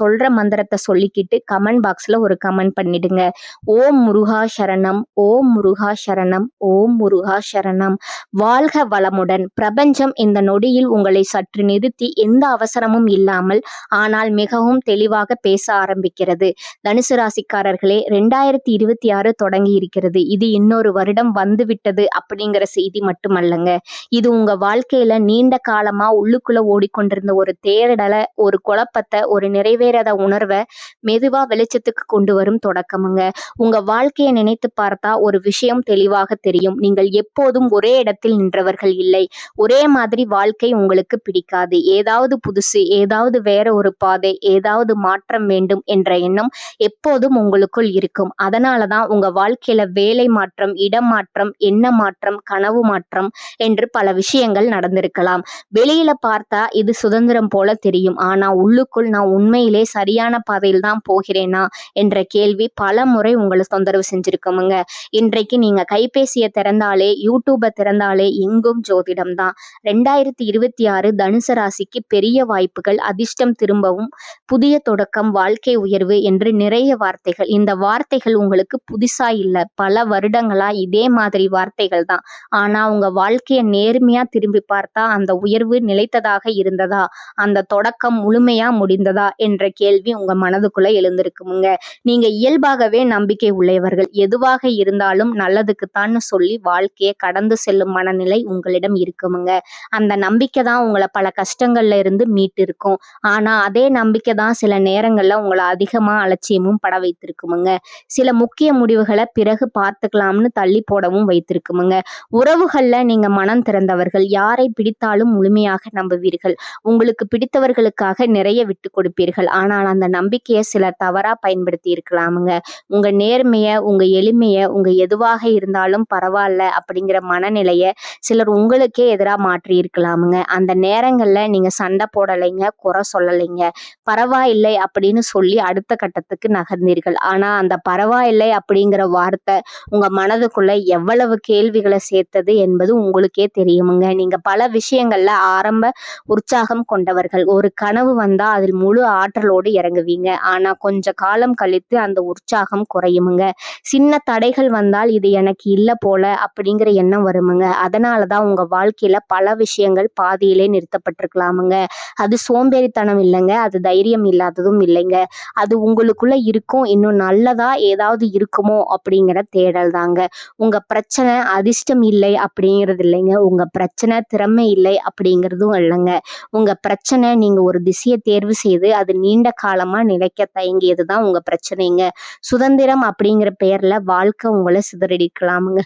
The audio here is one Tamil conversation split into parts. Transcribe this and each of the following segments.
சொல்ற மந்திரத்தை சொல்லிக்கிட்டு கமெண்ட் பாக்ஸ்ல ஒரு கமெண்ட் பண்ணிடுங்க. ஓம் முருகா சரணம் ஓம் முருகா சரணம் ஓம் முருகா சரணம். வாழ்க வளமுடன். பிரபஞ்சம் இந்த நொடியில் உங்களை சற்று நிறுத்தி எந்த அவசரமும் இல்லாமல் ஆனால் மிகவும் தெளிவாக பேச ஆரம்பிக்கிறது. தனுசு ராசிக்காரர்களே ரெண்டாயிரத்தி இருபத்தி ஆறு தொடங்கி இருக்கிறது. இது இன்னொரு வருடம் வந்துவிட்டது அப்படிங்கிற செய்தி மட்டுமல்லங்க. இது உங்க வாழ்க்கையில நீண்ட காலமா உள்ளுக்குள்ள ஓடிக்கொண்டிருந்த ஒரு தேடலை ஒரு குழப்பத்தை ஒரு நிறைவே நிறைவேறாத உணர்வை மெதுவா வெளிச்சத்துக்கு கொண்டு வரும் தொடக்கமுங்க. உங்க வாழ்க்கையை நினைத்து பார்த்தா ஒரு விஷயம் தெளிவாக தெரியும். நீங்கள் எப்போதும் ஒரே இடத்தில் நின்றவர்கள் இல்லை. ஒரே மாதிரி வாழ்க்கை உங்களுக்கு பிடிக்காது. ஏதாவது புதுசு ஏதாவது வேற ஒரு பாதை ஏதாவது மாற்றம் வேண்டும் என்ற எண்ணம் எப்போதும் உங்களுக்குள் இருக்கும். அதனால தான் உங்க வாழ்க்கையில வேலை மாற்றம் இடம் மாற்றம் எண்ண மாற்றம் கனவு மாற்றம் என்று பல விஷயங்கள் நடந்திருக்கலாம். வெளியில பார்த்தா இது சுதந்திரம் போல தெரியும். ஆனா உள்ளுக்குள் நான் உண்மையிலே சரியான பாதையில் தான் போகிறேனா என்ற கேள்வி பல முறை உங்களை தொந்தரவு செஞ்சிருக்கோமுங்க. இன்றைக்கு நீங்க கைபேசியை திறந்தாலே யூடியூபை திறந்தாலே எங்கும் ஜோதிடம் தான் ரெண்டாயிரத்தி இருபத்தி ஆறு தனுசு ராசிக்கு பெரிய வாய்ப்புகள் அதிர்ஷ்டம் திரும்பவும் புதிய தொடக்கம் வாழ்க்கை உயர்வு என்று நிறைய வார்த்தைகள். இந்த வார்த்தைகள் உங்களுக்கு புதுசா இல்லை பல வருடங்களா இதே மாதிரி வார்த்தைகள் தான் ஆனா உங்க வாழ்க்கையை நேர்மையா திரும்பி பார்த்தா அந்த உயர்வு நிலைத்ததாக இருந்ததா? அந்த தொடக்கம் முழுமையா முடிந்ததா? என்ற கேள்வி உங்க மனதுக்குள்ள எழுந்திருக்குமுங்க. நீங்க இயல்பாகவே நம்பிக்கை உள்ளவர்கள். எதுவாக இருந்தாலும் நல்லதுக்குத்தான்னு சொல்லி வாழ்க்கையை கடந்து செல்லும் மனநிலை உங்களிடம் இருக்குமுங்க. அந்த நம்பிக்கை தான் உங்களை பல கஷ்டங்கள்ல இருந்து மீட்டு இருக்கும் ஆனா அதே நம்பிக்கை தான் சில நேரங்கள்ல உங்களை அதிகமா அலட்சியமும் பட வைத்திருக்குமுங்க. சில முக்கிய முடிவுகளை பிறகு பார்த்துக்கலாம்னு தள்ளி போடவும் வைத்திருக்குமுங்க. உறவுகள்ல நீங்க மனம் திறந்தவர்கள். யாரை பிடித்தாலும் முழுமையாக நம்புவீர்கள். உங்களுக்கு பிடித்தவர்களுக்காக நிறைய விட்டு கொடுப்பீர்கள். ஆனால் அந்த நம்பிக்கையை சிலர் தவறாக பயன்படுத்தி இருக்கலாமுங்க. உங்கள் நேர்மையை உங்கள் எளிமையை உங்கள் எதுவாக இருந்தாலும் பரவாயில்ல அப்படிங்கிற மனநிலையை சிலர் உங்களுக்கே எதிராக மாற்றி இருக்கலாமுங்க. அந்த நேரங்களில் நீங்கள் சண்டை போடலைங்க குறை சொல்லலைங்க. பரவாயில்லை அப்படின்னு சொல்லி அடுத்த கட்டத்துக்கு நகர்ந்தீர்கள். ஆனால் அந்த பரவாயில்லை அப்படிங்கிற வார்த்தை உங்கள் மனதுக்குள்ளே எவ்வளவு கேள்விகளை சேர்த்தது என்பது உங்களுக்கே தெரியுமுங்க. நீங்கள் பல விஷயங்களில் ஆரம்ப உற்சாகம் கொண்டவர்கள். ஒரு கனவு வந்தால் அதில் முழு ஆற்றலோடு இறங்குவீங்க. ஆனா கொஞ்ச காலம் கழித்து அந்த உற்சாகம் குறையுமுங்க. சின்ன தடைகள் வந்தால் இது எனக்கு இல்லை போல அப்படிங்கிற எண்ணம் வருமுங்க. அதனாலதான் உங்க வாழ்க்கையில பல விஷயங்கள் பாதியிலே நிறுத்தப்பட்டிருக்கலாமுங்க. அது சோம்பேறித்தனம் இல்லைங்க. அது தைரியம் இல்லாததும் இல்லைங்க. அது உங்களுக்குள்ள இருக்கும். இன்னும் நல்லதா ஏதாவது இருக்குமோ அப்படிங்கிற தேடல் தாங்க. உங்க பிரச்சனை அதிர்ஷ்டம் இல்லை அப்படிங்கிறது இல்லைங்க. உங்க பிரச்சனை திறமை இல்லை அப்படிங்கிறதும் இல்லைங்க. உங்க பிரச்சனை நீங்க ஒரு திசையை தேர்வு செய்து அது நீண்ட காலமா நிலைக்க தயங்கியது தான் உங்க பிரச்சனைங்க. சுதந்திரம் அப்படிங்கிற பெயர்ல வாழ்க்கை உங்களை சிதறடிக்கலாமுங்க.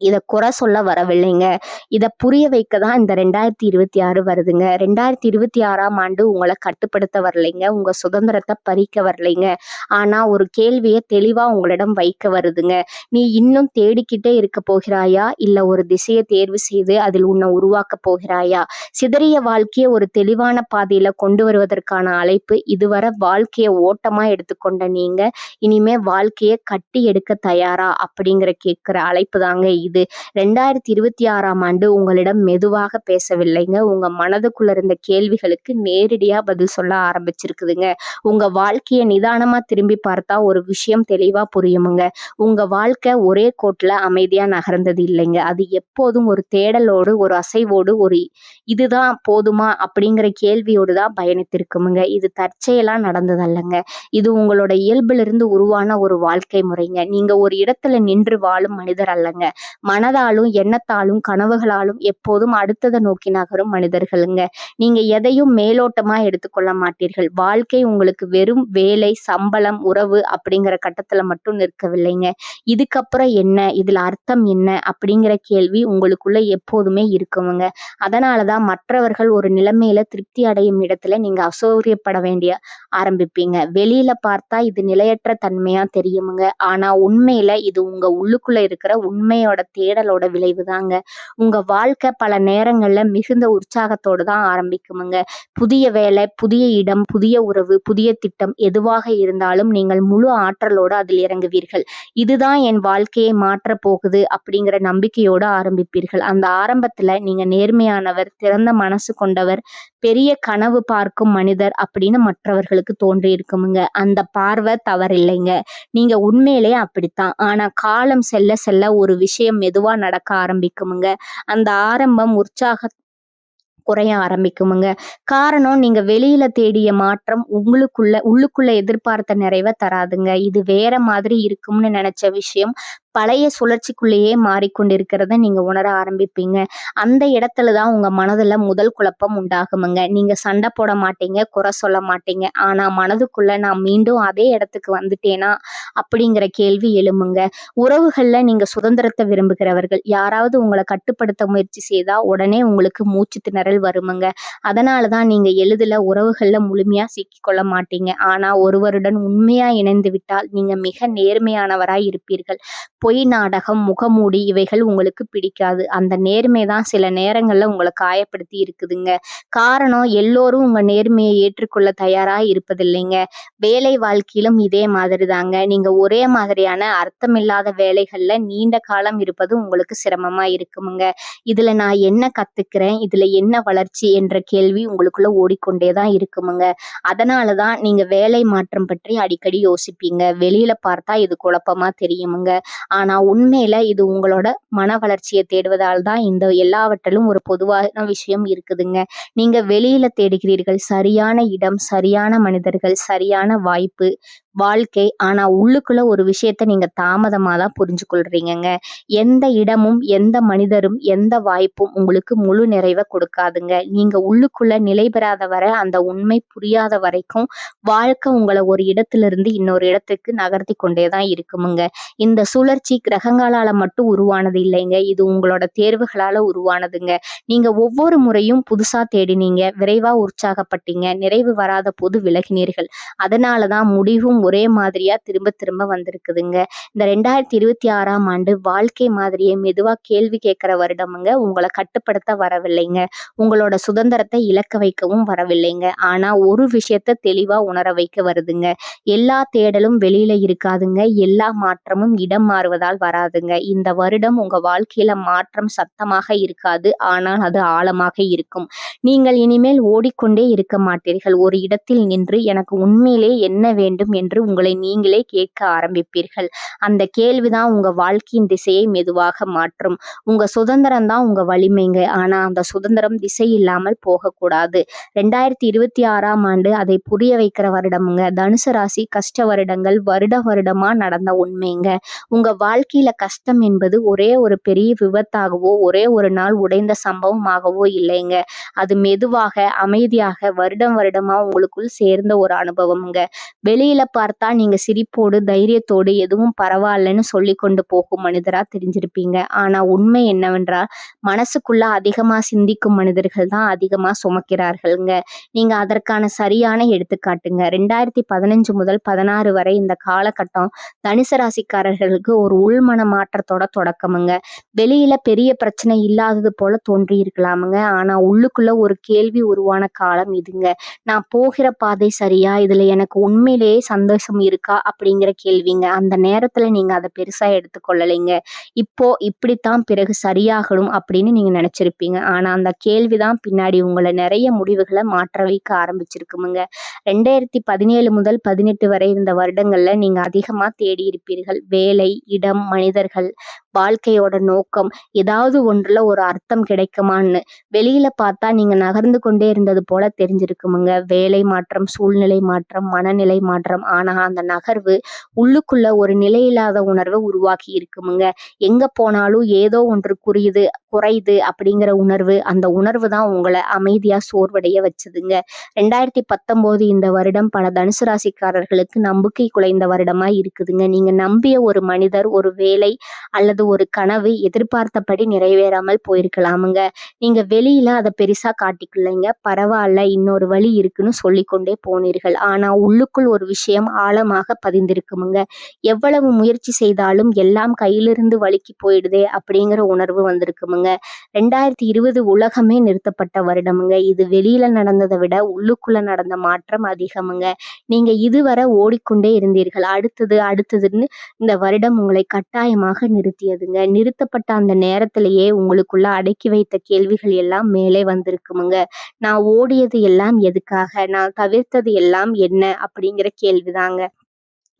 இதை குறை சொல்ல வரவில்லைங்க. இதை புரிய வைக்க தான் இந்த ரெண்டாயிரத்தி இருபத்தி ஆறு வருதுங்க. ரெண்டாயிரத்தி இருபத்தி ஆறாம் ஆண்டு உங்களை கட்டுப்படுத்த வரலைங்க. உங்கள் சுதந்திரத்தை பறிக்க வரலைங்க. ஆனால் ஒரு கேள்வியை தெளிவாக உங்களிடம் வைக்க வருதுங்க. நீ இன்னும் தேடிக்கிட்டே இருக்க போகிறாயா? இல்லை ஒரு திசையை தேர்வு செய்து அதில் உன்னை உருவாக்க போகிறாயா? சிதறிய வாழ்க்கையை ஒரு தெளிவான பாதையில் கொண்டு வருவதற்கான அழைப்பு இதுவரை வாழ்க்கையை ஓட்டமாக எடுத்துக்கொண்ட நீங்கள் இனிமே வாழ்க்கையை கட்டி எடுக்க தயாரா? அப்படிங்கிற கேட்குற அழைப்பு தாங்க இது. இது ரெண்டாயிரத்தி இருபத்தி ஆறாம் ஆண்டு உங்களிடம் மெதுவாக பேசவில்லைங்க. உங்க மனதுக்குள்ள இருந்த கேள்விகளுக்கு நேரடியா பதில் சொல்ல ஆரம்பிச்சிருக்குதுங்க. உங்க வாழ்க்கையை நிதானமா திரும்பி பார்த்தா ஒரு விஷயம் தெளிவா புரியுமுங்க. உங்க வாழ்க்கை ஒரே கோட்டில் அமைதியா நகர்ந்தது இல்லைங்க. அது எப்போதும் ஒரு தேடலோடு ஒரு அசைவோடு ஒரு இதுதான் போதுமா? அப்படிங்கிற கேள்வியோடு தான் பயணித்திருக்குமுங்க. இது தற்செயலா நடந்ததல்லங்க. இது உங்களோட இயல்பிலிருந்து உருவான ஒரு வாழ்க்கை முறைங்க. நீங்க ஒரு இடத்துல நின்று வாழும் மனிதர் அல்லங்க. மனதாலும் எண்ணத்தாலும் கனவுகளாலும் எப்போதும் அடுத்ததை நோக்கி நகரும் மனிதர்களுங்க. நீங்க எதையும் மேலோட்டமா எடுத்துக்கொள்ள மாட்டீர்கள். வாழ்க்கை உங்களுக்கு வெறும் வேலை சம்பளம் உறவு அப்படிங்கிற கட்டத்துல மட்டும் நிற்கவில்லைங்க. இதுக்கப்புறம் என்ன? இதுல அர்த்தம் என்ன? அப்படிங்கிற கேள்வி உங்களுக்குள்ள எப்போதுமே இருக்குமுங்க. அதனாலதான் மற்றவர்கள் ஒரு நிலைமையில திருப்தி அடையும் இடத்துல நீங்க அசௌகரியப்பட வேண்டிய ஆரம்பிப்பீங்க. வெளியில பார்த்தா இது நிலையற்ற தன்மையா தெரியுமுங்க. ஆனா உண்மையில இது உங்க உள்ளுக்குள்ள இருக்கிற உண்மையோட தேடலோட விளைவு தாங்க உங்க வாழ்க்கை பல நேரங்கள்ல மிகுந்த உற்சாகத்தோடு தான் ஆரம்பிக்குமுங்க. புதிய வேலை புதிய இடம் புதிய உறவு புதிய திட்டம் எதுவாக இருந்தாலும் நீங்கள் முழு ஆற்றலோடு அதில் இறங்குவீர்கள். இதுதான் என் வாழ்க்கையை மாற்றப் போகுது அப்படிங்கிற நம்பிக்கையோடு ஆரம்பிப்பீர்கள். அந்த ஆரம்பத்துல நீங்க நேர்மையானவர் திறந்த மனசு கொண்டவர் பெரிய கனவு பார்க்கும் மனிதர் அப்படின்னு மற்றவர்களுக்கு தோன்றி இருக்குமுங்க அந்த பார்வை தவறில்லைங்க. நீங்க உண்மையிலே அப்படித்தான். ஆனா காலம் செல்ல செல்ல ஒரு விஷயம் மெதுவா நடக்க ஆரம்பிக்குமுங்க. அந்த ஆரம்பம் உற்சாக குறைய ஆரம்பிக்குமுங்க. காரணம் நீங்க வெளியில தேடிய மாற்றம் உங்களுக்குள்ள உள்ளுக்குள்ள எதிர்பார்த்த நிறைவை தராதுங்க. இது வேற மாதிரி இருக்கும்னு நினைச்ச விஷயம் பழைய சுழற்சிக்குள்ளேயே மாறிக்கொண்டிருக்கிறத நீங்க உணர ஆரம்பிப்பீங்க. அந்த இடத்துல தான் உங்க மனதுல முதல் குழப்பம் உண்டாகுமுங்க. நீங்க சண்டை போட மாட்டீங்க குறை சொல்ல மாட்டீங்க. ஆனா மனதுக்குள்ள நான் மீண்டும் அதே இடத்துக்கு வந்துட்டேனா? அப்படிங்கிற கேள்வி எழுமுங்க உறவுகள்ல நீங்க சுதந்திரத்தை விரும்புகிறவர்கள் யாராவது உங்களை கட்டுப்படுத்த முயற்சி செய்தா உடனே உங்களுக்கு மூச்சு திணறல் வருமுங்க. அதனாலதான் நீங்க எளிதில் உறவுகள்ல முழுமையா சிக்கிக்கொள்ள மாட்டீங்க. ஆனா ஒருவருடன் உண்மையா இணைந்து விட்டால் நீங்க மிக நேர்மையானவராக இருப்பீர்கள். பொய் நாடகம் முகமூடி இவைகள் உங்களுக்கு பிடிக்காது. அந்த நேர்மை தான் சில நேரங்களில் உங்களை காயப்படுத்தி இருக்குதுங்க. காரணம் எல்லோரும் உங்கள் நேர்மையை ஏற்றுக்கொள்ள தயாராக இருப்பதில்லைங்க. வேலை வாழ்க்கையிலும் இதே மாதிரி தாங்க நீங்கள் ஒரே மாதிரியான அர்த்தமில்லாத வேலைகளில் நீண்ட காலம் இருப்பது உங்களுக்கு சிரமமாக இருக்குமுங்க. இதில் நான் என்ன கற்றுக்கிறேன் இதில் என்ன வளர்ச்சி? என்ற கேள்வி உங்களுக்குள்ளே ஓடிக்கொண்டே தான் இருக்குமுங்க. அதனாலதான் நீங்கள் வேலை மாற்றம் பற்றி அடிக்கடி யோசிப்பீங்க. வெளியில் பார்த்தா இது குழப்பமாக தெரியுமுங்க. ஆனா உண்மையில இது உங்களோட மன வளர்ச்சியை தேடுவதால் தான் இந்த எல்லாவற்றிலும் ஒரு பொதுவான விஷயம் இருக்குதுங்க. நீங்க வெளியில தேடுகிறீர்கள் சரியான இடம் சரியான மனிதர்கள் சரியான வாய்ப்பு வாழ்க்கை. ஆனா உள்ளுக்குள்ள ஒரு விஷயத்த நீங்க தாமதமா தான் புரிஞ்சு கொள்றீங்கங்க எந்த இடமும் எந்த மனிதரும் எந்த வாய்ப்பும் உங்களுக்கு முழு நிறைவை கொடுக்காதுங்க. நீங்க உள்ளுக்குள்ள நிலை பெறாத வரை அந்த உண்மை புரியாத வரைக்கும் வாழ்க்கை உங்களை ஒரு இடத்திலிருந்து இன்னொரு இடத்துக்கு நகர்த்தி கொண்டே தான் இருக்குமுங்க. இந்த சுழற்சி கிரகங்களால மட்டும் உருவானது இல்லைங்க. இது உங்களோட தேர்வுகளால உருவானதுங்க. நீங்க ஒவ்வொரு முறையும் புதுசா தேடினீங்க. விரைவா உற்சாகப்பட்டீங்க. நிறைவு வராத போது விலகினீர்கள். அதனாலதான் முடிவும் ஒரே மாதிரியா திரும்ப திரும்ப வந்திருக்குதுங்க. இந்த ரெண்டாயிரத்தி இருபத்தி ஆறாம் ஆண்டு வாழ்க்கை மாதிரியே மெதுவாக கேள்வி கேட்குற வருடமுங்க. உங்களை கட்டுப்படுத்த வரவில்லைங்க. உங்களோட சுதந்திரத்தை இழக்க வைக்கவும் வரவில்லைங்க. ஆனால் ஒரு விஷயத்த தெளிவாக உணர வைக்க வருதுங்க. எல்லா தேடலும் வெளியில் இருக்காதுங்க. எல்லா மாற்றமும் இடம் மாறுவதால் வராதுங்க. இந்த வருடம் உங்கள் வாழ்க்கையில் மாற்றம் சத்தமாக இருக்காது. ஆனால் அது ஆழமாக இருக்கும். நீங்கள் இனிமேல் ஓடிக்கொண்டே இருக்க மாட்டீர்கள். ஒரு இடத்தில் நின்று எனக்கு உண்மையிலே என்ன வேண்டும் என்று என்று உங்களை நீங்களே கேட்க ஆரம்பிப்பீர்கள். அந்த கேள்விதான் உங்க வாழ்க்கையின் திசையை மெதுவாக மாற்றும். உங்க சுதந்திரம் தான் உங்க வலிமைங்க. ஆனா அந்த சுதந்திரம் திசை இல்லாமல் போகக்கூடாது. ரெண்டாயிரத்தி இருபத்தி ஆறாம் ஆண்டு அதை புரிய வைக்கிற வருடமுங்க. தனுசு ராசி கஷ்ட வருடங்கள் வருட வருடமா நடந்த உண்மைங்க. உங்க வாழ்க்கையில கஷ்டம் என்பது ஒரே ஒரு பெரிய விபத்தாகவோ ஒரே ஒரு நாள் உடைந்த சம்பவமாகவோ இல்லைங்க. அது மெதுவாக அமைதியாக வருடம் வருடமா உங்களுக்குள் சேர்ந்த ஒரு அனுபவம்ங்க. வெளியில பார்த்தா நீங்க சிரிப்போடு தைரியத்தோடு எதுவும் பரவாயில்லன்னு சொல்லி கொண்டு போகும் மனிதரா தெரிஞ்சிருப்பீங்க. ஆனா உண்மை என்னவென்றால் மனசுக்குள்ள அதிகமா சிந்திக்கும் மனிதர்கள் தான் அதிகமா சுமக்கிறார்கள்ங்க. நீங்க அதற்கான சரியான எடுத்துக்காட்டுங்க. ரெண்டாயிரத்தி பதினஞ்சு முதல் பதினாறு வரை இந்த காலகட்டம் தனுசு ராசிக்காரர்களுக்கு ஒரு உள்மன மாற்றத்தோட தொடக்கமுங்க. வெளியில பெரிய பிரச்சனை இல்லாதது போல தோன்றி இருக்கலாமுங்க. ஆனா உள்ளுக்குள்ள ஒரு கேள்வி உருவான காலம் இதுங்க. நான் போகிற பாதை சரியா? இதுல எனக்கு உண்மையிலேயே சந்தோஷம் சந்தோஷம் இருக்கா அப்படிங்கிற கேள்விங்க. அந்த நேரத்துல நீங்க அதை பெருசா எடுத்துக்கொள்ளலைங்க. இப்போ இப்படித்தான் பிறகு சரியாகணும் அப்படின்னு நீங்க நினைச்சிருப்பீங்க. ஆனா அந்த கேள்விதான் பின்னாடி உங்களை நிறைய முடிவுகளை மாற்ற வைக்க ஆரம்பிச்சிருக்குமுங்க. ரெண்டாயிரத்தி பதினேழு முதல் பதினெட்டு வரை இருந்த வருடங்கள்ல நீங்க அதிகமா தேடி இருப்பீர்கள். வேலை இடம் மனிதர்கள் வாழ்க்கையோட நோக்கம் ஏதாவது ஒன்றுல ஒரு அர்த்தம் கிடைக்குமான்னு. வெளியில பார்த்தா நீங்க நகர்ந்து கொண்டே இருந்தது போல தெரிஞ்சிருக்குமுங்க. வேலை மாற்றம் சூழ்நிலை மாற்றம் மனநிலை மாற்றம் ஆனா அந்த நகர்வு உள்ளுக்குள்ள ஒரு நிலையில்லாத உணர்வை உருவாக்கி இருக்குமுங்க. எங்க போனாலும் ஏதோ ஒன்று குறியுது குறையுது அப்படிங்கிற உணர்வு அந்த உணர்வு தான் உங்களை அமைதியா சோர்வடைய வச்சதுங்க. ரெண்டாயிரத்தி பத்தொன்பது இந்த வருடம் பல தனுசு ராசிக்காரர்களுக்கு நம்பிக்கை குலைந்த வருடமா இருக்குதுங்க. நீங்க நம்பிய ஒரு மனிதர் ஒரு வேலை அல்லது ஒரு கனவு எதிர்பார்த்தபடி நிறைவேறாமல் போயிருக்கலாமுங்க. நீங்க வெளியில அதை பெருசா காட்டிக்கலைங்க. பரவாயில்ல இன்னொரு வழி இருக்குன்னு சொல்லிக்கொண்டே போனீர்கள். ஆனா உள்ளுக்குள் ஒரு விஷயம் ஆழமாக பதிந்திருக்குமுங்க. எவ்வளவு முயற்சி செய்தாலும் எல்லாம் கையிலிருந்து வழுக்கி போயிடுதே அப்படிங்கிற உணர்வு வந்திருக்குமுங்க. ரெண்டாயிரத்தி இருபது உலகமே நிறுத்தப்பட்ட வருடமுங்க. இது வெளியில நடந்ததை விட உள்ளுக்குள்ள நடந்த மாற்றம் அதிகமுங்க. நீங்க இதுவரை ஓடிக்கொண்டே இருந்தீர்கள். அடுத்தது அடுத்ததுன்னு இந்த வருடம் உங்களை கட்டாயமாக நிறுத்தியதுங்க. நிறுத்தப்பட்ட அந்த நேரத்திலேயே உங்களுக்குள்ள அடக்கி வைத்த கேள்விகள் எல்லாம் மேலே வந்திருக்குமுங்க. நான் ஓடியது எல்லாம் எதுக்காக? நான் தவிர்த்தது எல்லாம் என்ன? அப்படிங்கிற கேள்விதான். கேள்விதாங்க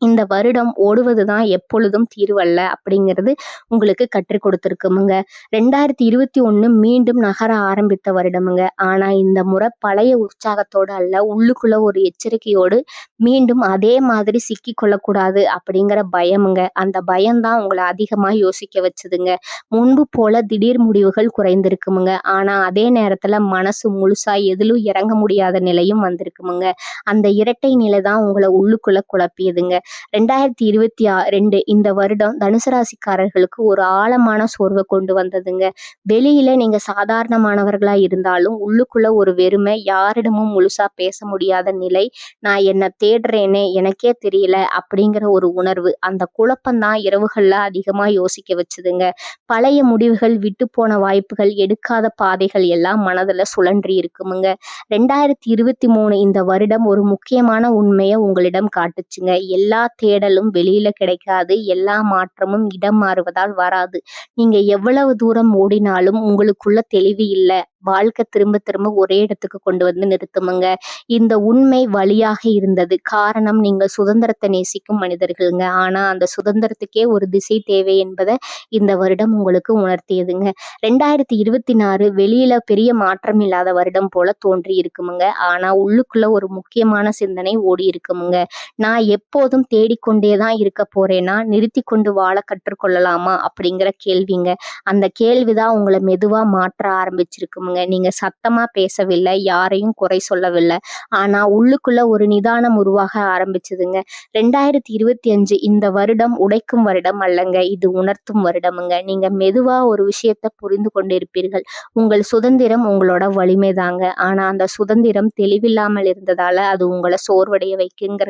இந்த வருடம் ஓடுவது தான் எப்பொழுதும் தீர்வல்ல அப்படிங்கிறது உங்களுக்கு கற்றுக் கொடுத்துருக்குமுங்க. ரெண்டாயிரத்தி இருபத்தி ஒன்று மீண்டும் நகர ஆரம்பித்த வருடமுங்க. ஆனால் இந்த முறை பழைய உற்சாகத்தோடு அல்ல உள்ளுக்குள்ள ஒரு எச்சரிக்கையோடு மீண்டும் அதே மாதிரி சிக்கி கொள்ளக்கூடாது அப்படிங்கிற பயமுங்க. அந்த பயம்தான் உங்களை அதிகமாக யோசிக்க வச்சுதுங்க. முன்பு போல திடீர் முடிவுகள் குறைந்திருக்குமுங்க. ஆனால் அதே நேரத்தில் மனசு முழுசாக எதிலும் இறங்க முடியாத நிலையும் வந்திருக்குமுங்க. அந்த இரட்டை நிலை தான் உங்களை உள்ளுக்குள்ளே குழப்பியதுங்க. ரெண்டாயிரத்தி இருபத்தி ஆ ரெண்டு இந்த வருடம் தனுசு ராசிக்காரர்களுக்கு ஒரு ஆழமான சோர்வை கொண்டு வந்ததுங்க. வெளியில நீங்க சாதாரணமானவர்களா இருந்தாலும் உள்ளுக்குள்ள ஒரு வெறுமை யாரிடமும் முழுசா பேச முடியாத நிலை நான் என்ன தேடுறேனே எனக்கே தெரியல அப்படிங்கிற ஒரு உணர்வு அந்த குழப்பம்தான் இரவுகள்ல அதிகமா யோசிக்க வச்சுதுங்க. பழைய முடிவுகள் விட்டு போன வாய்ப்புகள் எடுக்காத பாதைகள் எல்லாம் மனதுல சுழன்றி இருக்குமுங்க. ரெண்டாயிரத்தி இருபத்தி மூணு இந்த வருடம் ஒரு முக்கியமான உண்மையை உங்களிடம் காட்டுச்சுங்க. எல்லா தேடலும் வெளியில கிடைக்காது. எல்லா மாற்றமும் இடம் மாறுவதால் வராது. நீங்க எவ்வளவு தூரம் ஓடினாலும் உங்களுக்குள்ள தெளிவு இல்லை. வாழ்க்கை திரும்ப திரும்ப ஒரே இடத்துக்கு கொண்டு வந்து நிறுத்துமுங்க. இந்த உண்மை வழியாக இருந்தது. காரணம் நீங்க சுதந்திரத்தை நேசிக்கும் மனிதர்களுங்க. ஆனா அந்த சுதந்திரத்துக்கே ஒரு திசை தேவை என்பதை இந்த வருடம் உங்களுக்கு உணர்த்தியதுங்க. ரெண்டாயிரத்தி இருபத்தி நாலு வெளியில பெரிய மாற்றம் இல்லாத வருடம் போல தோன்றி இருக்குமுங்க. ஆனா உள்ளுக்குள்ள ஒரு முக்கியமான சிந்தனை ஓடி இருக்குமுங்க. நான் எப்போதும் தேடிக்கொண்டே தான் இருக்க போறேன்னா நிறுத்தி கொண்டு வாழ கற்றுக்கொள்ளலாமா? அப்படிங்கிற கேள்விங்க. அந்த கேள்விதான் உங்களை மெதுவா மாற்ற ஆரம்பிச்சிருக்குமுங்க. சொன்னாங்க நீங்க சத்தமா பேசவில்லை யாரையும் குறை சொல்லவில்லை. ஆனா உள்ளுக்குள்ள ஒரு நிதானம் உருவாக ஆரம்பிச்சதுங்க. ரெண்டாயிரத்தி இருபத்தி அஞ்சு இந்த வருடம் உடைக்கும் வருடம் அல்லங்க இது உணர்த்தும் வருடமுங்க. நீங்க மெதுவா ஒரு விஷயத்த புரிந்து கொண்டிருப்பீர்கள். உங்கள் சுதந்திரம் உங்களோட வலிமை தாங்க ஆனா அந்த சுதந்திரம் தெளிவில்லாமல் இருந்ததால அது உங்களை சோர்வடைய வைக்குங்கிற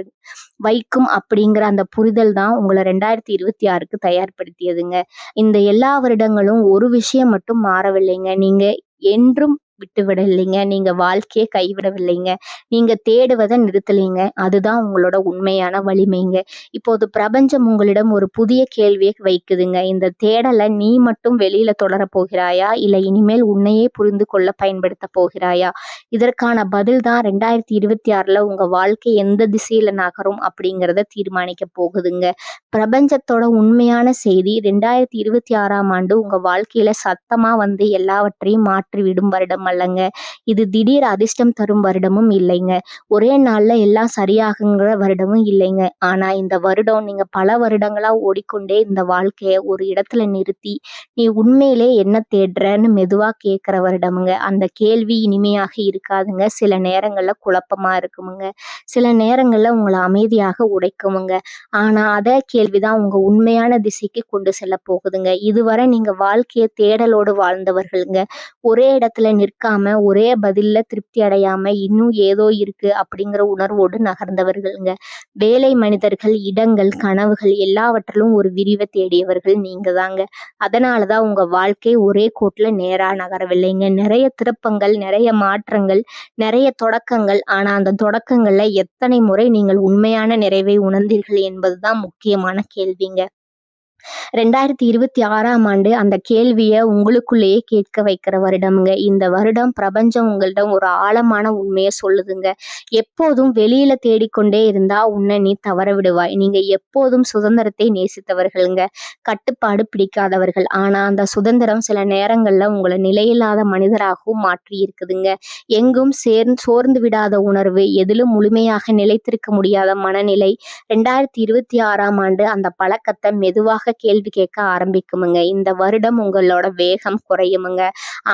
வைக்கும் அப்படிங்கிற அந்த புரிதல் தான் உங்களை ரெண்டாயிரத்தி இருபத்தி ஆறுக்கு தயார்படுத்தியதுங்க. இந்த எல்லா வருடங்களும் ஒரு விஷயம் மட்டும் மாறவில்லைங்க. நீங்க என்றும் விட்டுவிடலைங்க. நீங்க வாழ்க்கையை கைவிடவில்லைங்க. நீங்க தேடுவதை நிறுத்தலைங்க. அதுதான் உங்களோட உண்மையான வலிமைங்க. இப்போது பிரபஞ்சம் உங்களிடம் ஒரு புதிய கேள்வியை வைக்குதுங்க. இந்த தேடலை நீ மட்டும் வெளியில தொடர போகிறாயா? இல்லை இனிமேல் உன்னையே புரிந்து கொள்ள பயன்படுத்த போகிறாயா? இதற்கான பதில் தான் ரெண்டாயிரத்தி இருபத்தி ஆறுல உங்க வாழ்க்கை எந்த திசையில நகரும் அப்படிங்கிறத தீர்மானிக்க போகுதுங்க. பிரபஞ்சத்தோட உண்மையான செய்தி ரெண்டாயிரத்தி இருபத்தி ஆறாம் ஆண்டு உங்க வாழ்க்கையில சத்தமா வந்து எல்லாவற்றையும் மாற்றிவிடும் வருடம் வருடம் இது திடீர் அதிர்ஷ்டம் தரும் வருடமும் இல்லைங்க. ஒரே நாள்ல எல்லாம் சரியாகுங்கிற வருடமும் இல்லைங்க. ஆனா இந்த வருடம் நீங்க பல வருடங்களா ஓடிக்கொண்டே இந்த வாழ்க்கைய ஒரு இடத்துல நிறுத்தி நீ உண்மையிலே என்ன தேடுறன்னு மெதுவா கேட்கிற வருடமுங்க. அந்த கேள்வி இனிமையாக இருக்காதுங்க. சில நேரங்கள்ல குழப்பமா இருக்குமுங்க. சில நேரங்கள்ல உங்களை அமைதியாக உடைக்குமுங்க. ஆனா அதே கேள்விதான் உங்க உண்மையான திசைக்கு கொண்டு செல்ல போகுதுங்க. இதுவரை நீங்க வாழ்க்கையை தேடலோடு வாழ்ந்தவர்களுங்க. ஒரே இடத்துல நிற்க நிற்காம ஒரே பதில்ல திருப்தி அடையாம இன்னும் ஏதோ இருக்கு அப்படிங்கிற உணர்வோடு நகர்ந்தவர்கள்ங்க. வேலை மனிதர்கள் இடங்கள் கனவுகள் எல்லாவற்றிலும் ஒரு விரிவை தேடியவர்கள் நீங்க தாங்க அதனாலதான் உங்க வாழ்க்கை ஒரே கோட்டுல நேரா நகரவில்லைங்க. நிறைய திருப்பங்கள் நிறைய மாற்றங்கள் நிறைய தொடக்கங்கள். ஆனா அந்த தொடக்கங்கள்ல எத்தனை முறை நீங்கள் உண்மையான நிறைவை உணர்ந்தீர்கள் என்பதுதான் முக்கியமான கேள்விங்க. ரெண்டாயிரத்தி இருபத்தி ஆறாம் ஆண்டு அந்த கேள்வியை உங்களுக்குள்ளேயே கேட்க வைக்கிற வருடம்ங்க. இந்த வருடம் பிரபஞ்சம் உங்களிடம் ஒரு ஆழமான உண்மையை சொல்லுதுங்க. எப்போதும் வெளியில தேடிக்கொண்டே இருந்தா உன்னை நீ தவற விடுவாய். நீங்க எப்போதும் சுதந்திரத்தை நேசித்தவர்களுங்க. கட்டுப்பாடு பிடிக்காதவர்கள். ஆனா அந்த சுதந்திரம் சில நேரங்கள்ல உங்களை நிலையில்லாத மனிதராகவும் மாற்றி இருக்குதுங்க. எங்கும் சேர்ந்து சோர்ந்து விடாத உணர்வு எதிலும் முழுமையாக நிலைத்திருக்க முடியாத மனநிலை. ரெண்டாயிரத்தி இருபத்தி ஆறாம் ஆண்டு அந்த பழக்கத்தை மெதுவாக கேள்வி கேட்க ஆரம்பிக்குமுங்க. இந்த வருடம் உங்களோட வேகம் குறையுமுங்க.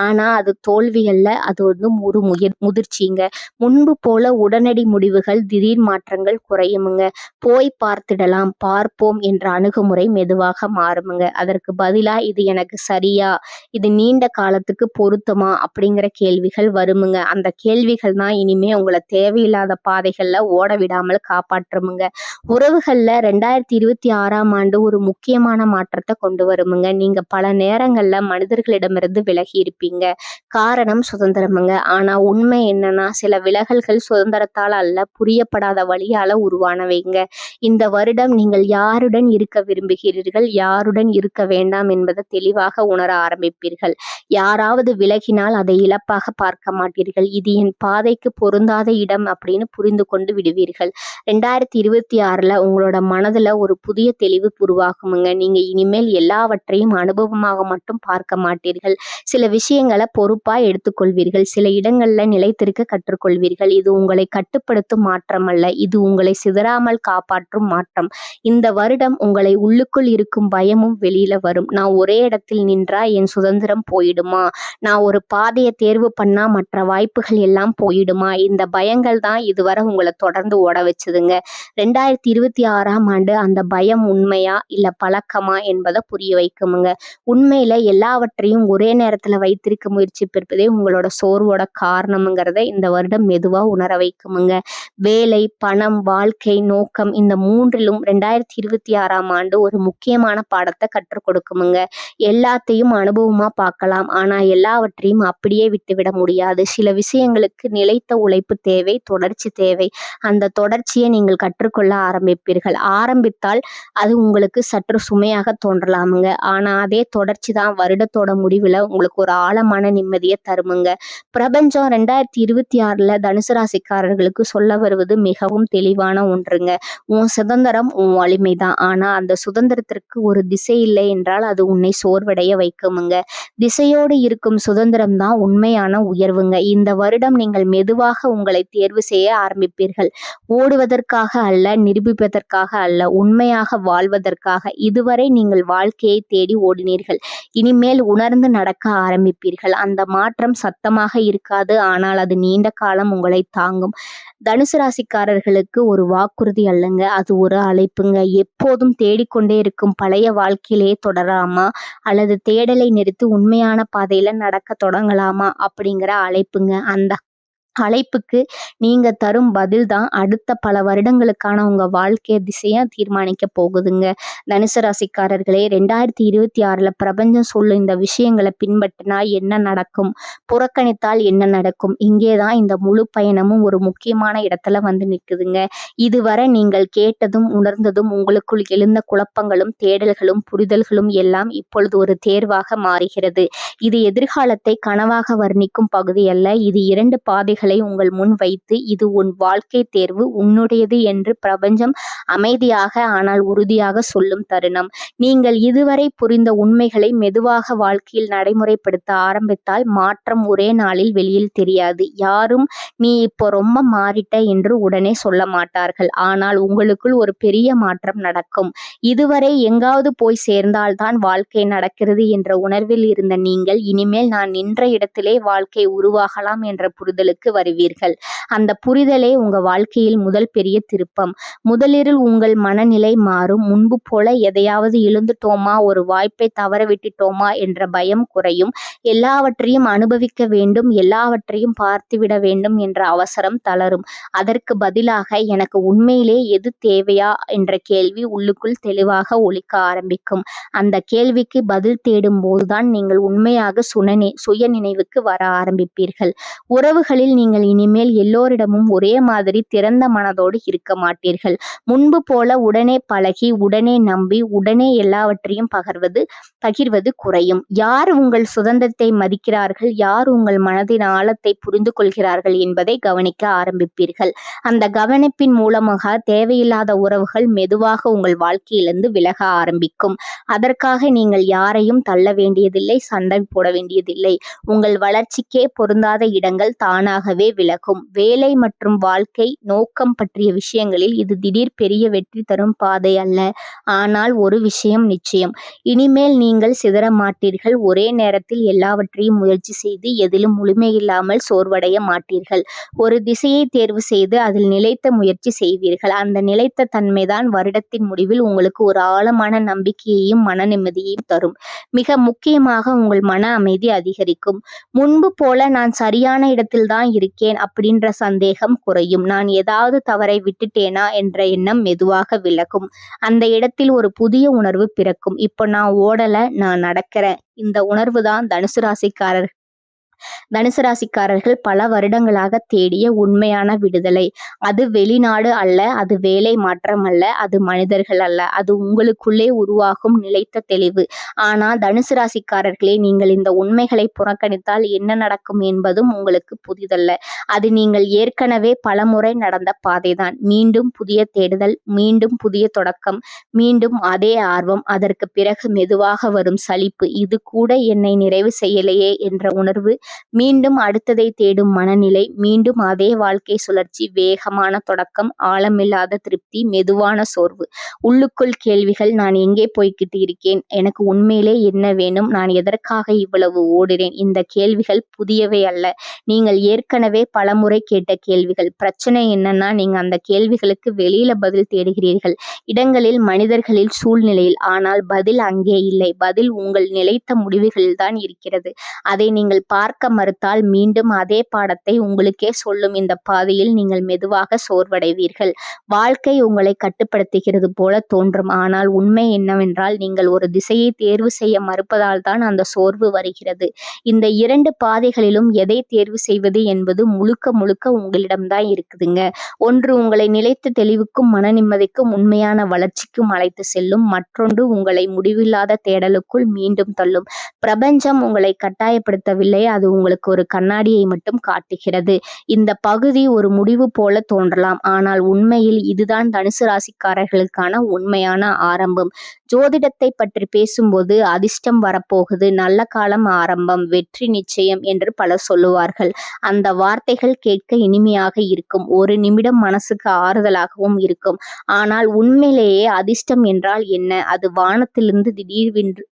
ஆனால் அது தோல்விகளில் அது வந்து ஒரு முயற் முதிர்ச்சிங்க. முன்பு போல உடனடி முடிவுகள் திடீர் மாற்றங்கள் குறையுமுங்க. போய் பார்த்திடலாம் பார்ப்போம் என்ற அணுகுமுறை மெதுவாக மாறுமுங்க. அதற்கு பதிலா இது எனக்கு சரியா இது நீண்ட காலத்துக்கு பொருத்தமா அப்படிங்கிற கேள்விகள் வருமுங்க. அந்த கேள்விகள் தான் இனிமே உங்களை தேவையில்லாத பாதைகளில் ஓட விடாமல் காப்பாற்றுமுங்க. உறவுகளில் ரெண்டாயிரத்தி இருபத்தி ஆறாம் ஆண்டு ஒரு முக்கியமான மாற்றத்தை கொண்டு வருமுங்க. நீங்க பல நேரங்கள்ல மனிதர்களிடமிருந்து விலகி இருப்பீங்க. காரணம் சுதந்திரமுங்க. ஆனா உண்மை என்னன்னா சில விலகல்கள் சுதந்திரத்தால் அல்ல புரியப்படாத வழியால உருவானவைங்க. இந்த வருடம் நீங்கள் யாருடன் இருக்க விரும்புகிறீர்கள்? யாருடன் இருக்க வேண்டாம் என்பதை தெளிவாக உணர ஆரம்பிப்பீர்கள். யாராவது விலகினால் அதை இழப்பாக பார்க்க மாட்டீர்கள். இது என் பாதைக்கு பொருந்தாத இடம் அப்படின்னு புரிந்து கொண்டு விடுவீர்கள். ரெண்டாயிரத்தி இருபத்தி ஆறுல உங்களோட மனதுல ஒரு புதிய தெளிவு உருவாகுமுங்க. நீங்க இனிமேல் எல்லாவற்றையும் அனுபவமாக மட்டும் பார்க்க மாட்டீர்கள். சில விஷயங்களை பொறுப்பா எடுத்துக்கொள்வீர்கள். சில இடங்கள்ல நிலைத்திருக்க கற்றுக்கொள்வீர்கள். இது உங்களை கட்டுப்படுத்தும் மாற்றம் அல்ல இது உங்களை சிதறாமல் காப்பாற்றும் மாற்றம். இந்த வருடம் உங்களை உள்ளுக்குள் இருக்கும் பயமும் வெளியில வரும். நான் ஒரே இடத்தில் நின்றா என் சுதந்திரம் போயிடுமா? நான் ஒரு பாதையை தேர்வு பண்ணா மற்ற வாய்ப்புகள் எல்லாம் போயிடுமா? இந்த பயங்கள் தான் இதுவரை உங்களை தொடர்ந்து ஓட வச்சுதுங்க. ரெண்டாயிரத்தி இருபத்தி ஆறாம் ஆண்டு அந்த பயம் உண்மையா இல்ல பழக்கமா என்பதை புரிய வைக்குமுங்க. உண்மையில எல்லாவற்றையும் ஒரே நேரத்துல வைத்திருக்க முயற்சி முயற்சிப்பதே உங்களோட சோர்வோட காரணம்ங்கிறத இந்த வருடம் மெதுவா உணர வைக்குமுங்க. வேலை பணம் வாழ்க்கை நோக்கம் இந்த மூன்றிலும் ரெண்டாயிரத்தி இருபத்தி ஆறாம் ஆண்டு ஒரு முக்கியமான பாடத்தை கற்றுக் கொடுக்குமுங்க. எல்லாத்தையும் அனுபவமா பார்க்கலாம். ஆனா எல்லாவற்றையும் அப்படியே விட்டுவிட முடியாது. சில விஷயங்களுக்கு நிலைத்த உழைப்பு தேவை தொடர்ச்சி தேவை. அந்த தொடர்ச்சியை நீங்கள் கற்றுக்கொள்ள ஆரம்பிப்பீர்கள். ஆரம்பித்தால் அது உங்களுக்கு சற்று சுமையாக தோன்றலாமுங்க. ஆனா அதே தொடர்ச்சி தான் வருடத்தோட முடிவுல உங்களுக்கு ஒரு ஆழமான நிம்மதியை தருமுங்க. பிரபஞ்சம் ரெண்டாயிரத்தி இருபத்தி ஆறுல தனுசு ராசிக்காரர்களுக்கு சொல்ல வருவது மிகவும் தெளிவான ஒன்றுங்க. உன் சுதந்திரம் உன் வலிமை தான் ஆனா அந்த சுதந்திரத்திற்கு ஒரு திசை இல்லை என்றால் அது உன்னை சோர்வடைய வைக்குமுங்க. திசையோடு இருக்கும் சுதந்திரம் தான் உண்மையான உயர்வுங்க. இந்த வருடம் நீங்கள் மெதுவாக உங்களை தேர்வு செய்ய ஆரம்பிப்பீர்கள். ஓடுவதற்காக அல்ல நிரூபிப்பதற்காக அல்ல உண்மையாக வாழ்வதற்காக. இதுவரை நீங்கள் வாழ்க்கையை தேடி ஓடினீர்கள். இனிமேல் உணர்ந்து நடக்க ஆரம்பிப்பீர்கள். அந்த மாற்றம் சத்தமாக இருக்காது. ஆனால் அது நீண்ட காலம் உங்களை தாங்கும். தனுசு ராசிக்காரர்களுக்கு ஒரு வாக்குறுதி அல்லங்க. அது ஒரு அழைப்புங்க. எப்போதும் தேடிக்கொண்டே இருக்கும். பழைய வாழ்க்கையிலே தொடராமா? அல்லது தேடலை நிறுத்தி உண்மையான பாதையில நடக்க தொடங்கலாமா? அப்படிங்கிற அழைப்புங்க. அந்த அழைப்புக்கு நீங்க தரும் பதில் தான் அடுத்த பல வருடங்களுக்கான உங்க வாழ்க்கை திசையை தீர்மானிக்க போகுதுங்க. தனுசு ராசிக்காரர்களே ரெண்டாயிரத்தி இருபத்தி ஆறுல பிரபஞ்சம் சொல்லும் இந்த விஷயங்களை பின்பற்றினா என்ன நடக்கும்? புறக்கணித்தால் என்ன நடக்கும்? இங்கே தான் இந்த முழு பயணமும் ஒரு முக்கியமான இடத்துல வந்து நிற்குதுங்க இதுவரை நீங்கள் கேட்டதும் உணர்ந்ததும் உங்களுக்குள் எழுந்த குழப்பங்களும் தேடல்களும் புரிதல்களும் எல்லாம் இப்பொழுது ஒரு தேர்வாக மாறுகிறது. இது எதிர்காலத்தை கனவாக வர்ணிக்கும் பகுதி அல்ல. இது இரண்டு பாதைகள் கேள்விகளை உங்கள் முன் வைத்து இது உன் வாழ்க்கை தேர்வு உன்னுடையது என்று பிரபஞ்சம் அமைதியாக ஆனால் உறுதியாக சொல்லும் தருணம். நீங்கள் இதுவரை புரிந்த உண்மைகளை மெதுவாக வாழ்க்கையில் நடைமுறைப்படுத்த ஆரம்பித்தால் மாற்றம் ஒரே நாளில் வெளியில் தெரியாது. யாரும் நீ இப்போ ரொம்ப மாறிட்ட என்று உடனே சொல்ல மாட்டார்கள். ஆனால் உங்களுக்குள் ஒரு பெரிய மாற்றம் நடக்கும். இதுவரை எங்காவது போய் சேர்ந்தால்தான் வாழ்க்கை நடக்கிறது என்ற உணர்வில் இருந்த நீங்கள் இனிமேல் நான் நின்ற இடத்திலே வாழ்க்கை உருவாகலாம் என்ற புரிதலுக்கு வருவீர்கள். அந்த புரிதலே உங்க வாழ்க்கையில் முதல் பெரிய திருப்பம். முதலில் உங்கள் மனநிலை மாறும். முன்பு போல எதையாவது இழுந்துட்டோமா? ஒரு வாய்ப்பை தவற விட்டுட்டோமா? என்ற பயம் குறையும். எல்லாவற்றையும் அனுபவிக்க வேண்டும். எல்லாவற்றையும் பார்த்துவிட வேண்டும் என்ற அவசரம் தளரும். அதற்கு பதிலாக எனக்கு உண்மையிலே எது தேவையா? என்ற கேள்வி உள்ளுக்குள் தெளிவாக ஒழிக்க ஆரம்பிக்கும். அந்த கேள்விக்கு பதில் தேடும் போதுதான் நீங்கள் உண்மையாக சுனநி சுய நினைவுக்கு வர ஆரம்பிப்பீர்கள். உறவுகளில் நீங்கள் இனிமேல் எல்லோரிடமும் ஒரே மாதிரி திறந்த மனதோடு இருக்க மாட்டீர்கள். முன்பு போல உடனே பழகி உடனே நம்பி உடனே எல்லாவற்றையும் பகர்வது பகிர்வது குறையும். யார் உங்கள் சுதந்திரத்தை மதிக்கிறார்கள்? யார் உங்கள் மனதின் ஆழத்தை புரிந்து கொள்கிறார்கள் என்பதை கவனிக்க ஆரம்பிப்பீர்கள். அந்த கவனிப்பின் மூலமாக தேவையில்லாத உறவுகள் மெதுவாக உங்கள் வாழ்க்கையிலிருந்து விலக ஆரம்பிக்கும். அதற்காக நீங்கள் யாரையும் தள்ள வேண்டியதில்லை சண்டை போட வேண்டியதில்லை. உங்கள் வளர்ச்சிக்கே பொருந்தாத இடங்கள் தானாக தானாகவே விலகும் வேலை மற்றும் வாழ்க்கை நோக்கம் பற்றிய விஷயங்களில் இது திடீர் பெரிய வெற்றி தரும் பாதை அல்ல. ஆனால் ஒரு விஷயம் நிச்சயம். இனிமேல் நீங்கள் சிதற மாட்டீர்கள். ஒரே நேரத்தில் எல்லாவற்றையும் முயற்சி செய்து எதிலும் முழுமையில்லாமல் சோர்வடைய மாட்டீர்கள். ஒரு திசையை தேர்வு செய்து அதில் நிலைத்த முயற்சி செய்வீர்கள். அந்த நிலைத்த தன்மைதான் வருடத்தின் முடிவில் உங்களுக்கு ஒரு ஆழமான நம்பிக்கையையும் மன நிம்மதியையும் தரும். மிக முக்கியமாக உங்கள் மன அமைதி அதிகரிக்கும். முன்பு போல நான் சரியான இடத்தில்தான் இருக்கேன் அப்படின்ற சந்தேகம் குறையும். நான் ஏதாவது தவறை விட்டுட்டேனா என்ற எண்ணம் மெதுவாக விலகும். அந்த இடத்தில் ஒரு புதிய உணர்வு பிறக்கும். இப்போ நான் ஓடல நான் நடக்கிறேன். இந்த உணர்வு தான் தனுசு ராசிக்காரர் தனுசு ராசிக்காரர்கள் பல வருடங்களாக தேடிய உண்மையான விடுதலை. அது வெளிநாடு அல்ல அது வேலை மாற்றம் அல்ல அது மனிதர்கள் அல்ல அது உங்களுக்குள்ளே உருவாகும் நிலைத்த தெளிவு. ஆனால் தனுசு ராசிக்காரர்களே நீங்கள் இந்த உண்மைகளை புறக்கணித்தால் என்ன நடக்கும் என்பதும் உங்களுக்கு புதிதல்ல. அது நீங்கள் ஏற்கனவே பலமுறை நடந்த பாதைதான். மீண்டும் புதிய தேடுதல் மீண்டும் புதிய தொடக்கம் மீண்டும் அதே ஆர்வம் அதற்கு பிறகு மெதுவாக வரும் சலிப்பு இது கூட என்னை நிறைவு செய்யலையே என்ற உணர்வு மீண்டும் அடுத்ததை தேடும் மனநிலை மீண்டும் அதே வாழ்க்கை சுழற்சி வேகமான தொடக்கம் ஆழமில்லாத திருப்தி மெதுவான சோர்வு. உள்ளுக்குள் கேள்விகள் நான் எங்கே போய்கிட்டு இருக்கேன்? எனக்கு உண்மையிலே என்ன வேணும்? நான் எதற்காக இவ்வளவு ஓடுறேன்? இந்த கேள்விகள் புதியவை அல்ல. நீங்கள் ஏற்கனவே பலமுறை கேட்ட கேள்விகள். பிரச்சனை என்னன்னா நீங்க அந்த கேள்விகளுக்கு வெளியில பதில் தேடுகிறீர்கள். இடங்களில் மனிதர்களில் சூழ்நிலையில். ஆனால் பதில் அங்கே இல்லை. பதில் உங்கள் நிலைத்த முடிவுகளில் தான் இருக்கிறது. அதை நீங்கள் பார்க்க பார்க்க மறுத்தால் மீண்டும் அதே பாடத்தை உங்களுக்கே சொல்லும் இந்த பாதையில் நீங்கள் மெதுவாக சோர்வடைவீர்கள். வாழ்க்கை உங்களை கட்டுப்படுத்துகிறது போல தோன்றும். ஆனால் உண்மை என்னவென்றால் நீங்கள் ஒரு திசையை தேர்வு செய்ய மறுப்பதால் தான் அந்த சோர்வு வருகிறது. இந்த இரண்டு பாதைகளிலும் எதை தேர்வு செய்வது என்பது முழுக்க முழுக்க உங்களிடம்தான் இருக்குதுங்க. ஒன்று உங்களை நிலைத்த தெளிவுக்கும் மன நிம்மதிக்கும் உண்மையான வளர்ச்சிக்கும் அழைத்து செல்லும். மற்றொன்று உங்களை முடிவில்லாத தேடலுக்குள் மீண்டும் தள்ளும். பிரபஞ்சம் உங்களை கட்டாயப்படுத்தவில்லை. அது உங்களுக்கு ஒரு கண்ணாடியை மட்டும் காட்டுகிறது. இந்த பகுதி ஒரு முடிவு போல தோன்றலாம். ஆனால் உண்மையில் இதுதான் தனுசு ராசிக்காரர்களுக்கான உண்மையான ஆரம்பம். ஜோதிடத்தை பற்றி பேசும்போது அதிர்ஷ்டம் வரப்போகுது. நல்ல காலம் ஆரம்பம். வெற்றி நிச்சயம் என்று பலர் சொல்லுவார்கள். அந்த வார்த்தைகள் கேட்க இனிமையாக இருக்கும். ஒரு நிமிடம் மனசுக்கு ஆறுதலாகவும் இருக்கும். ஆனால் உண்மையிலேயே அதிர்ஷ்டம் என்றால் என்ன? அது வானத்திலிருந்து திடீர்வென்று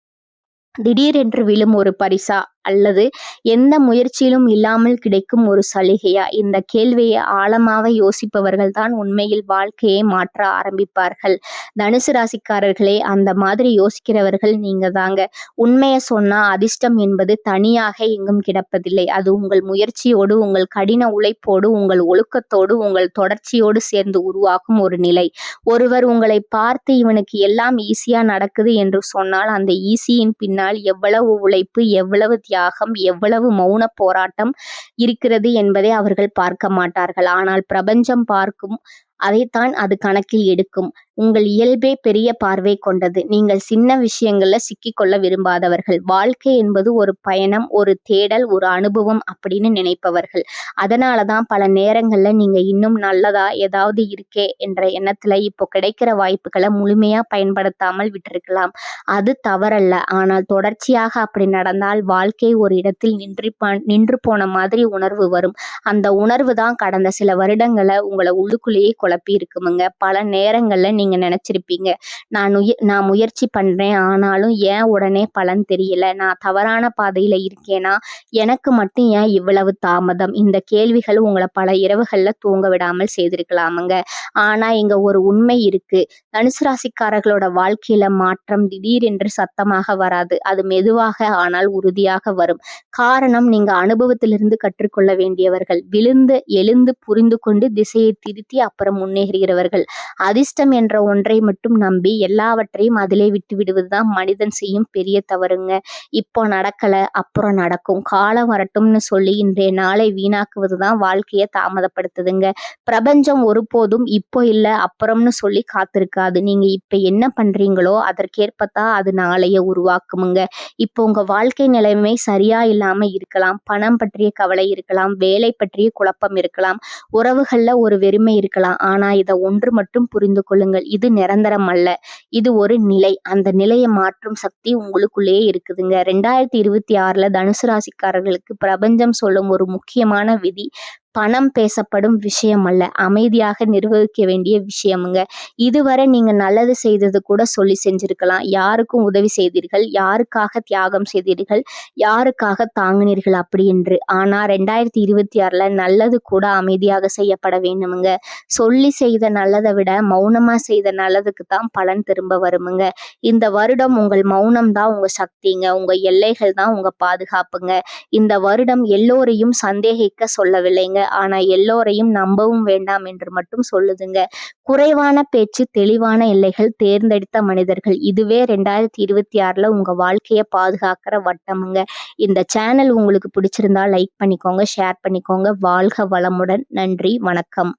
திடீரென்று விழும் ஒரு பரிசா? அல்லது எந்த முயற்சியிலும் இல்லாமல் கிடைக்கும் ஒரு சலுகையா? இந்த கேள்வியை ஆழமாக யோசிப்பவர்கள் தான் உண்மையில் வாழ்க்கையை மாற்ற ஆரம்பிப்பார்கள். தனுசு ராசிக்காரர்களே அந்த மாதிரி யோசிக்கிறவர்கள் நீங்க தாங்க. உண்மையை சொன்னா அதிர்ஷ்டம் என்பது தனியாக எங்கும் கிடப்பதில்லை. அது உங்கள் முயற்சியோடு உங்கள் கடின உழைப்போடு உங்கள் ஒழுக்கத்தோடு உங்கள் தொடர்ச்சியோடு சேர்ந்து உருவாகும் ஒரு நிலை. ஒருவர் உங்களை பார்த்து இவனுக்கு எல்லாம் ஈஸியா நடக்குது என்று சொன்னால் அந்த ஈஸியின் பின்னால் எவ்வளவு உழைப்பு எவ்வளவு தியாகம் எவ்வளவு மௌன போராட்டம் இருக்கிறது என்பதை அவர்கள் பார்க்க மாட்டார்கள். ஆனால் பிரபஞ்சம் பார்க்கும் அதைத்தான் அது கணக்கில் எடுக்கும். உங்கள் இயல்பே பெரிய பார்வை கொண்டது. நீங்கள் சின்ன விஷயங்கள்ல சிக்கிக்கொள்ள விரும்பாதவர்கள். வாழ்க்கை என்பது ஒரு பயணம் ஒரு தேடல் ஒரு அனுபவம் அப்படின்னு நினைப்பவர்கள். அதனால தான் பல நேரங்கள்ல நீங்க இன்னும் நல்லதா ஏதாவது இருக்கே என்ற எண்ணத்துல இப்போ கிடைக்கிற வாய்ப்புகளை முழுமையா பயன்படுத்தாமல் விட்டிருக்கலாம். அது தவறல்ல. ஆனால் தொடர்ச்சியாக அப்படி நடந்தால் வாழ்க்கை ஒரு இடத்தில் நின்று நின்று போன மாதிரி உணர்வு வரும். அந்த உணர்வு தான் கடந்த சில வருடங்களை உங்களை உள்ளுக்குள்ளேயே குழப்பி இருக்குமுங்க. பல நேரங்கள்ல நீங்க நினைச்சிருப்பீங்க. நான் உய- நான் முயற்சி பண்றேன். ஆனாலும் ஏன் உடனே பலன் தெரியல? நான் தவறான பாதையில இருக்கேனா? எனக்கு மட்டும் ஏன் இவ்வளவு தாமதம்? இந்த கேள்விகள் உங்களை பல இரவுகள்ல தூங்க விடாமல் செய்திருக்கலாமுங்க. ஆனா இங்க ஒரு உண்மை இருக்கு. தனுசு ராசிக்காரர்களோட வாழ்க்கையில மாற்றம் திடீரென்று சத்தமாக வராது. அது மெதுவாக ஆனால் உறுதியாக வரும். காரணம் நீங்க அனுபவத்திலிருந்து கற்றுக்கொள்ள வேண்டியவர்கள். விழுந்து எழுந்து புரிந்து கொண்டு திசையை திருத்தி அப்புறம் முன்னேறுகிறவர்கள். அதிர்ஷ்டம் என்ற ஒன்றை மட்டும் நம்பி எல்லாவற்றையும் அதிலே விட்டு விடுவதுதான் மனிதன் செய்யும் பெரிய தவறுங்க. இப்போ நடக்கலை அப்புறம் நடக்கும். காலம் வரட்டும்னு சொல்லி இன்றைய நாளை வீணாக்குவது தான் வாழ்க்கையை தாமதப்படுத்துதுங்க. பிரபஞ்சம் ஒருபோதும் இப்போ இல்லை அப்புறம்னு சொல்லி காத்திருக்காது. நீங்கள் இப்போ என்ன பண்ணுறீங்களோ அதற்கேற்பத்தான் அது நாளைய உருவாக்குமுங்க. இப்போ உங்கள் வாழ்க்கை நிலைமை சரியா இல்லாமல் இருக்கலாம். பணம் பற்றிய கவலை இருக்கலாம். வேலை பற்றிய குழப்பம் இருக்கலாம். உறவுகளில் ஒரு வெறுமை இருக்கலாம். ஆனால் இதை ஒன்று மட்டும் புரிந்து கொள்ளுங்கள். இது நிரந்தரம் அல்ல இது ஒரு நிலை. அந்த நிலையை மாற்றும் சக்தி உங்களுக்குள்ளேயே இருக்குதுங்க. ரெண்டாயிரத்தி இருபத்தி ஆறுல தனுசு ராசிக்காரர்களுக்கு பிரபஞ்சம் சொல்லும் ஒரு முக்கியமான விதி பணம் பேசப்படும் விஷயம் அல்ல. அமைதியாக நிர்வகிக்க வேண்டிய விஷயமுங்க. இதுவரை நீங்க நல்லது செய்தது கூட சொல்லி செஞ்சிருக்கலாம். யாருக்கும் உதவி செய்தீர்கள்? யாருக்காக தியாகம் செய்தீர்கள்? யாருக்காக தாங்கினீர்கள் அப்படி என்று. ஆனா ரெண்டாயிரத்தி இருபத்தி ஆறுல நல்லது கூட அமைதியாக செய்யப்பட வேண்டுமுங்க. சொல்லி செய்த நல்லதை விட மௌனமா செய்த நல்லதுக்கு தான் பலன் திரும்ப வருமுங்க. இந்த வருடம் உங்கள் மௌனம் தான் உங்க சக்திங்க. உங்க எல்லைகள் தான் உங்க பாதுகாப்புங்க. இந்த வருடம் எல்லோரையும் சந்தேகிக்க சொல்லவில்லைங்க. ஆனா எல்லோரையும் நம்பவும் வேண்டாம் என்று மட்டும் சொல்லுதுங்க. குறைவான பேச்சு தெளிவான எல்லைகள் தேர்ந்தெடுத்த மனிதர்கள். இதுவே ரெண்டாயிரத்தி இருபத்தி ஆறுல உங்க வாழ்க்கையை பாதுகாக்கிற வட்டமுங்க. இந்த சேனல் உங்களுக்கு பிடிச்சிருந்தா லைக் பண்ணிக்கோங்க ஷேர் பண்ணிக்கோங்க. வாழ்க வளமுடன். நன்றி வணக்கம்.